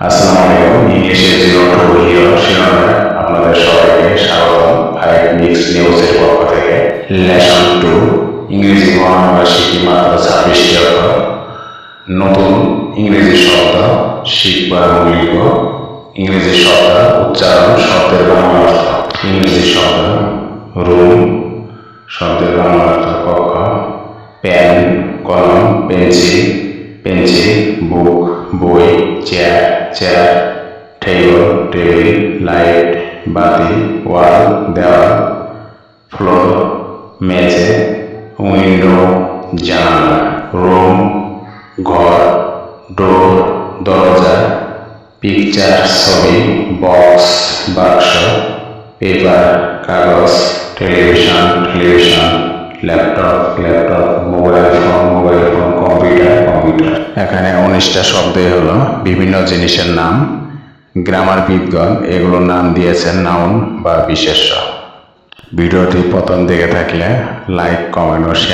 আসসালামু আলাইকুম। ইংলিশে জিরো টু হিরো শিরোনামে আপনাদের সবাইকে স্বাগতম। ফাইভ মিক্স নিউজের পক্ষ থেকে লেসন টু ইংরেজি মহানগর শিখি মাত্র ছাব্বিশটি অক্ষর নতুন ইংরেজি শব্দ শিখবা এবং লিখব ইংরেজি শব্দ উচ্চারণ শব্দের বাংলা অর্থ। ইংরেজি শব্দ রুম, শব্দের বাংলা অর্থ কক্ষ। পেন, কলম, pencil pencil, book. Chair chair table table light বাতি ওয়াল দেওয়াল ফ্লোর মেঝে উইন্ডো জানালা রুম ঘর ডোর দরজা পিকচার ছবি বক্স বাক্স পেপার কাগজ television television laptop laptop mobile phone mobile phone এখানে উনিশটা শব্দই হলো। বিভিন্ন জিনিসের নাম, গ্রামার বিদগণ এগুলোর নাম দিয়েছেন নাউন বা বিশেষ্য। ভিডিওটি প্রথম দেখে থাকলে লাইক, কমেন্ট ও শেয়ার